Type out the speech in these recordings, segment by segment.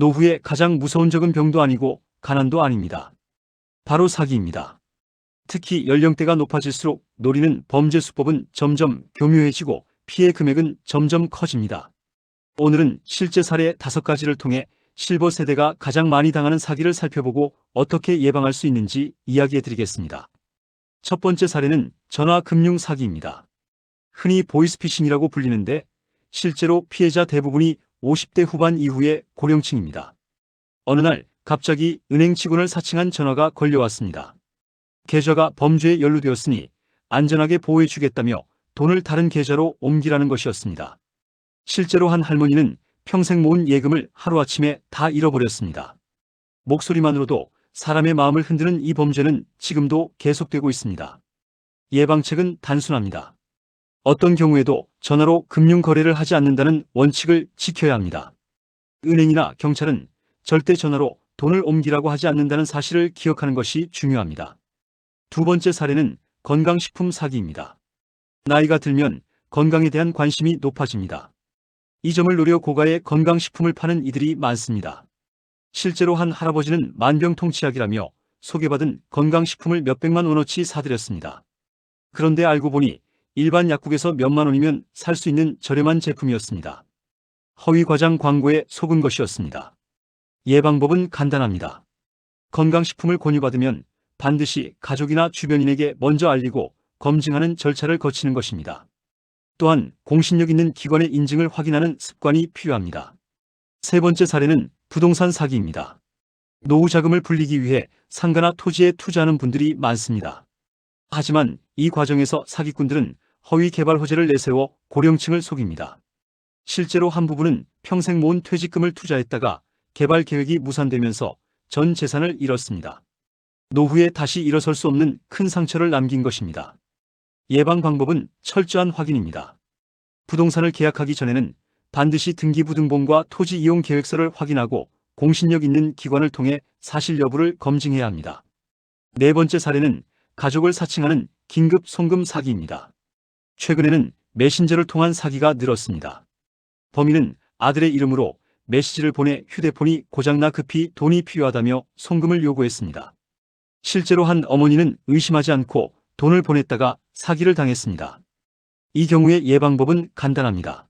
노후의 가장 무서운 적은 병도 아니고 가난도 아닙니다. 바로 사기입니다. 특히 연령대가 높아질수록 노리는 범죄 수법은 점점 교묘해지고 피해 금액은 점점 커집니다. 오늘은 실제 사례 다섯 가지를 통해 실버 세대가 가장 많이 당하는 사기를 살펴보고 어떻게 예방할 수 있는지 이야기해 드리겠습니다. 첫 번째 사례는 전화 금융 사기입니다. 흔히 보이스피싱이라고 불리는데 실제로 피해자 대부분이 50대 후반 이후의 고령층입니다. 어느 날 갑자기 은행 직원을 사칭한 전화가 걸려왔습니다. 계좌가 범죄에 연루되었으니 안전하게 보호해 주겠다며 돈을 다른 계좌로 옮기라는 것이었습니다. 실제로 한 할머니는 평생 모은 예금을 하루아침에 다 잃어버렸습니다. 목소리만으로도 사람의 마음을 흔드는 이 범죄는 지금도 계속되고 있습니다. 예방책은 단순합니다. 어떤 경우에도 전화로 금융 거래를 하지 않는다는 원칙을 지켜야 합니다. 은행이나 경찰은 절대 전화로 돈을 옮기라고 하지 않는다는 사실을 기억하는 것이 중요합니다. 두 번째 사례는 건강식품 사기입니다. 나이가 들면 건강에 대한 관심이 높아집니다. 이 점을 노려 고가의 건강식품을 파는 이들이 많습니다. 실제로 한 할아버지는 만병통치약이라며 소개받은 건강식품을 몇백만 원어치 사들였습니다. 그런데 알고 보니 일반 약국에서 몇만 원이면 살 수 있는 저렴한 제품이었습니다. 허위 과장 광고에 속은 것이었습니다. 예방법은 간단합니다. 건강식품을 권유받으면 반드시 가족이나 주변인에게 먼저 알리고 검증하는 절차를 거치는 것입니다. 또한 공신력 있는 기관의 인증을 확인하는 습관이 필요합니다. 세 번째 사례는 부동산 사기입니다. 노후 자금을 불리기 위해 상가나 토지에 투자하는 분들이 많습니다. 하지만 이 과정에서 사기꾼들은 허위 개발 호재를 내세워 고령층을 속입니다. 실제로 한 부분은 평생 모은 퇴직금을 투자했다가 개발 계획이 무산되면서 전 재산을 잃었습니다. 노후에 다시 일어설 수 없는 큰 상처를 남긴 것입니다. 예방 방법은 철저한 확인입니다. 부동산을 계약하기 전에는 반드시 등기부등본과 토지 이용 계획서를 확인하고 공신력 있는 기관을 통해 사실 여부를 검증해야 합니다. 네 번째 사례는 가족을 사칭하는 긴급 송금 사기입니다. 최근에는 메신저를 통한 사기가 늘었습니다. 범인은 아들의 이름으로 메시지를 보내 휴대폰이 고장나 급히 돈이 필요하다며 송금을 요구했습니다. 실제로 한 어머니는 의심하지 않고 돈을 보냈다가 사기를 당했습니다. 이 경우의 예방법은 간단합니다.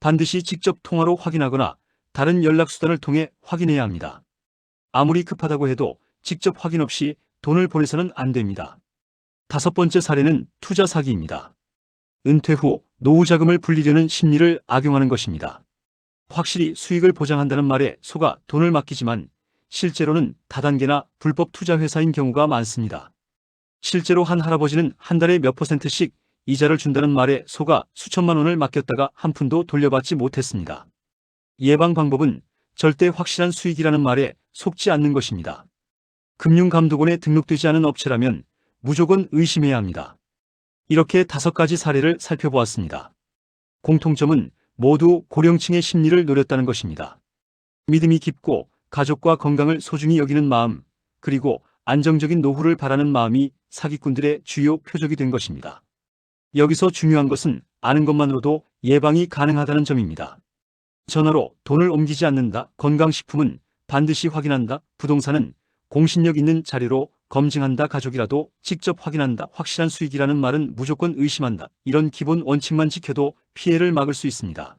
반드시 직접 통화로 확인하거나 다른 연락수단을 통해 확인해야 합니다. 아무리 급하다고 해도 직접 확인 없이 돈을 보내서는 안 됩니다. 다섯 번째 사례는 투자 사기입니다. 은퇴 후 노후 자금을 불리려는 심리를 악용하는 것입니다. 확실히 수익을 보장한다는 말에 속아 돈을 맡기지만 실제로는 다단계나 불법 투자 회사인 경우가 많습니다. 실제로 한 할아버지는 한 달에 몇 퍼센트씩 이자를 준다는 말에 속아 수천만 원을 맡겼다가 한 푼도 돌려받지 못했습니다. 예방 방법은 절대 확실한 수익이라는 말에 속지 않는 것입니다. 금융감독원에 등록되지 않은 업체라면 무조건 의심해야 합니다. 이렇게 다섯 가지 사례를 살펴보았습니다. 공통점은 모두 고령층의 심리를 노렸다는 것입니다. 믿음이 깊고 가족과 건강을 소중히 여기는 마음, 그리고 안정적인 노후를 바라는 마음이 사기꾼들의 주요 표적이 된 것입니다. 여기서 중요한 것은 아는 것만으로도 예방이 가능하다는 점입니다. 전화로 돈을 옮기지 않는다, 건강식품은 반드시 확인한다, 부동산은 공신력 있는 자료로 검증한다, 가족이라도 직접 확인한다, 확실한 수익이라는 말은 무조건 의심한다. 이런 기본 원칙만 지켜도 피해를 막을 수 있습니다.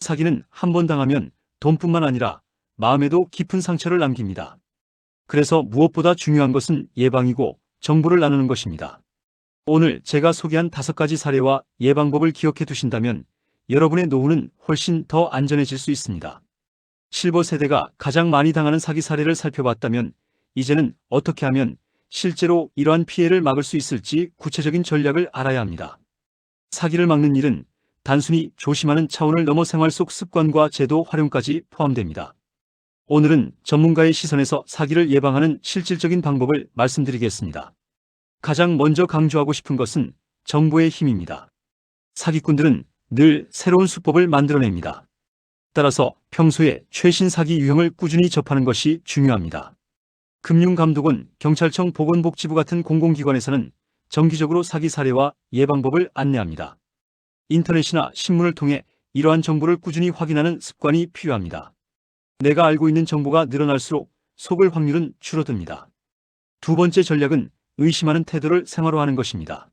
사기는 한 번 당하면 돈뿐만 아니라 마음에도 깊은 상처를 남깁니다. 그래서 무엇보다 중요한 것은 예방이고 정보를 나누는 것입니다. 오늘 제가 소개한 다섯 가지 사례와 예방법을 기억해 두신다면 여러분의 노후는 훨씬 더 안전해질 수 있습니다. 실버 세대가 가장 많이 당하는 사기 사례를 살펴봤다면 이제는 어떻게 하면 실제로 이러한 피해를 막을 수 있을지 구체적인 전략을 알아야 합니다. 사기를 막는 일은 단순히 조심하는 차원을 넘어 생활 속 습관과 제도 활용까지 포함됩니다. 오늘은 전문가의 시선에서 사기를 예방하는 실질적인 방법을 말씀드리겠습니다. 가장 먼저 강조하고 싶은 것은 정보의 힘입니다. 사기꾼들은 늘 새로운 수법을 만들어냅니다. 따라서 평소에 최신 사기 유형을 꾸준히 접하는 것이 중요합니다. 금융감독원, 경찰청, 보건복지부 같은 공공기관에서는 정기적으로 사기 사례와 예방법을 안내합니다. 인터넷이나 신문을 통해 이러한 정보를 꾸준히 확인하는 습관이 필요합니다. 내가 알고 있는 정보가 늘어날수록 속을 확률은 줄어듭니다. 두 번째 전략은 의심하는 태도를 생활화하는 것입니다.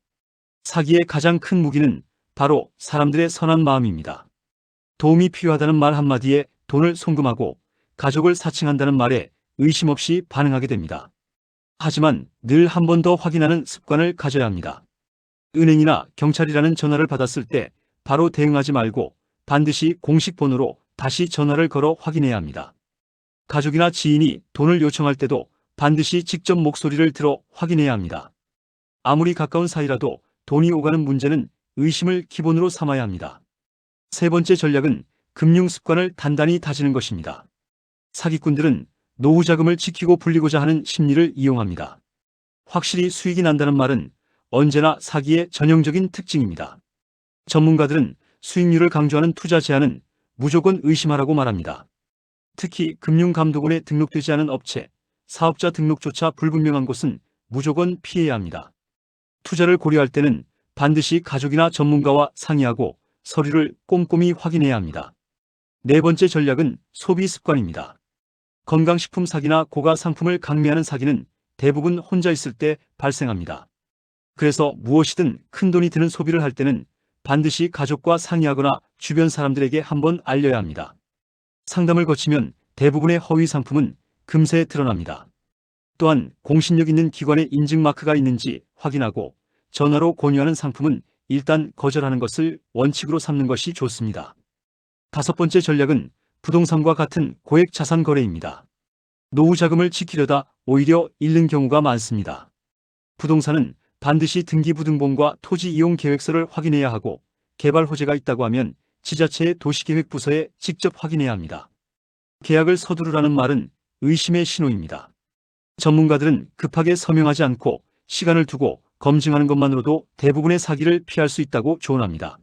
사기의 가장 큰 무기는 바로 사람들의 선한 마음입니다. 도움이 필요하다는 말 한마디에 돈을 송금하고 가족을 사칭한다는 말에 의심 없이 반응하게 됩니다. 하지만 늘 한 번 더 확인하는 습관을 가져야 합니다. 은행이나 경찰이라는 전화를 받았을 때 바로 대응하지 말고 반드시 공식 번호로 다시 전화를 걸어 확인해야 합니다. 가족이나 지인이 돈을 요청할 때도 반드시 직접 목소리를 들어 확인해야 합니다. 아무리 가까운 사이라도 돈이 오가는 문제는 의심을 기본으로 삼아야 합니다. 세 번째 전략은 금융 습관을 단단히 다지는 것입니다. 사기꾼들은 노후 자금을 지키고 불리고자 하는 심리를 이용합니다. 확실히 수익이 난다는 말은 언제나 사기의 전형적인 특징입니다. 전문가들은 수익률을 강조하는 투자 제안은 무조건 의심하라고 말합니다. 특히 금융감독원에 등록되지 않은 업체, 사업자 등록조차 불분명한 곳은 무조건 피해야 합니다. 투자를 고려할 때는 반드시 가족이나 전문가와 상의하고 서류를 꼼꼼히 확인해야 합니다. 네 번째 전략은 소비 습관입니다. 건강식품 사기나 고가 상품을 강매하는 사기는 대부분 혼자 있을 때 발생합니다. 그래서 무엇이든 큰돈이 드는 소비를 할 때는 반드시 가족과 상의하거나 주변 사람들에게 한번 알려야 합니다. 상담을 거치면 대부분의 허위 상품은 금세 드러납니다. 또한 공신력 있는 기관의 인증 마크가 있는지 확인하고 전화로 권유하는 상품은 일단 거절하는 것을 원칙으로 삼는 것이 좋습니다. 다섯 번째 전략은 부동산과 같은 고액 자산 거래입니다. 노후 자금을 지키려다 오히려 잃는 경우가 많습니다. 부동산은 반드시 등기부등본과 토지 이용 계획서를 확인해야 하고 개발 호재가 있다고 하면 지자체의 도시계획부서에 직접 확인해야 합니다. 계약을 서두르라는 말은 의심의 신호입니다. 전문가들은 급하게 서명하지 않고 시간을 두고 검증하는 것만으로도 대부분의 사기를 피할 수 있다고 조언합니다.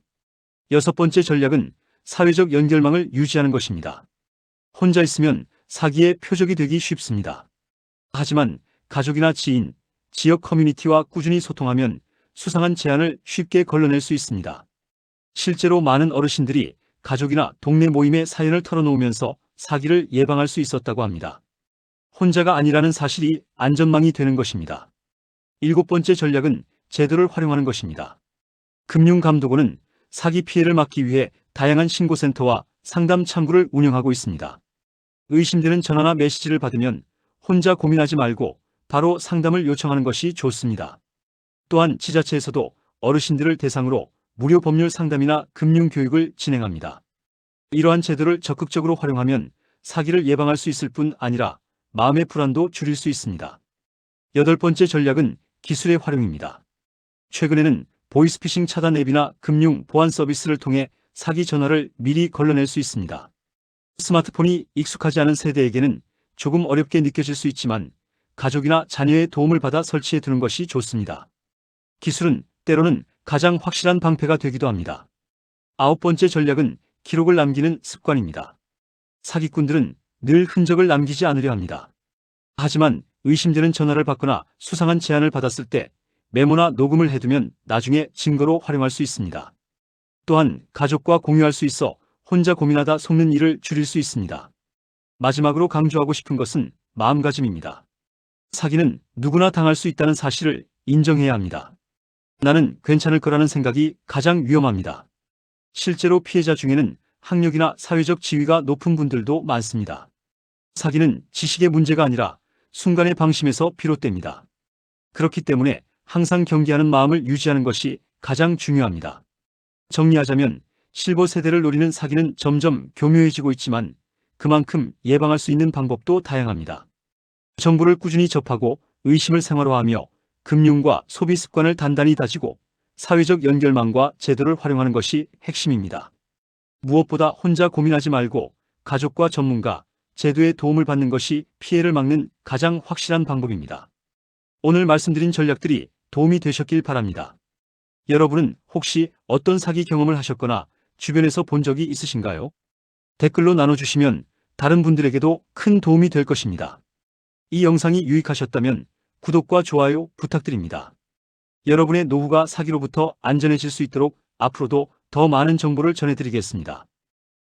여섯 번째 전략은 사회적 연결망을 유지하는 것입니다. 혼자 있으면 사기의 표적이 되기 쉽습니다. 하지만 가족이나 지인, 지역 커뮤니티와 꾸준히 소통하면 수상한 제안을 쉽게 걸러낼 수 있습니다. 실제로 많은 어르신들이 가족이나 동네 모임에 사연을 털어놓으면서 사기를 예방할 수 있었다고 합니다. 혼자가 아니라는 사실이 안전망이 되는 것입니다. 일곱 번째 전략은 제도를 활용하는 것입니다. 금융감독원은 사기 피해를 막기 위해 다양한 신고센터와 상담 창구를 운영하고 있습니다. 의심되는 전화나 메시지를 받으면 혼자 고민하지 말고 바로 상담을 요청하는 것이 좋습니다. 또한 지자체에서도 어르신들을 대상으로 무료 법률 상담이나 금융 교육을 진행합니다. 이러한 제도를 적극적으로 활용하면 사기를 예방할 수 있을 뿐 아니라 마음의 불안도 줄일 수 있습니다. 여덟 번째 전략은 기술의 활용입니다. 최근에는 보이스피싱 차단 앱이나 금융 보안 서비스를 통해 사기 전화를 미리 걸러낼 수 있습니다. 스마트폰이 익숙하지 않은 세대에게는 조금 어렵게 느껴질 수 있지만 가족이나 자녀의 도움을 받아 설치해 두는 것이 좋습니다. 기술은 때로는 가장 확실한 방패가 되기도 합니다. 아홉 번째 전략은 기록을 남기는 습관입니다. 사기꾼들은 늘 흔적을 남기지 않으려 합니다. 하지만 의심되는 전화를 받거나 수상한 제안을 받았을 때 메모나 녹음을 해두면 나중에 증거로 활용할 수 있습니다. 또한 가족과 공유할 수 있어 혼자 고민하다 속는 일을 줄일 수 있습니다. 마지막으로 강조하고 싶은 것은 마음가짐입니다. 사기는 누구나 당할 수 있다는 사실을 인정해야 합니다. 나는 괜찮을 거라는 생각이 가장 위험합니다. 실제로 피해자 중에는 학력이나 사회적 지위가 높은 분들도 많습니다. 사기는 지식의 문제가 아니라 순간의 방심에서 비롯됩니다. 그렇기 때문에 항상 경계하는 마음을 유지하는 것이 가장 중요합니다. 정리하자면 실버 세대를 노리는 사기는 점점 교묘해지고 있지만 그만큼 예방할 수 있는 방법도 다양합니다. 정보를 꾸준히 접하고 의심을 생활화하며 금융과 소비 습관을 단단히 다지고 사회적 연결망과 제도를 활용하는 것이 핵심입니다. 무엇보다 혼자 고민하지 말고 가족과 전문가, 제도의 도움을 받는 것이 피해를 막는 가장 확실한 방법입니다. 오늘 말씀드린 전략들이 도움이 되셨길 바랍니다. 여러분은 혹시 어떤 사기 경험을 하셨거나 주변에서 본 적이 있으신가요? 댓글로 나눠주시면 다른 분들에게도 큰 도움이 될 것입니다. 이 영상이 유익하셨다면 구독과 좋아요 부탁드립니다. 여러분의 노후가 사기로부터 안전해질 수 있도록 앞으로도 더 많은 정보를 전해드리겠습니다.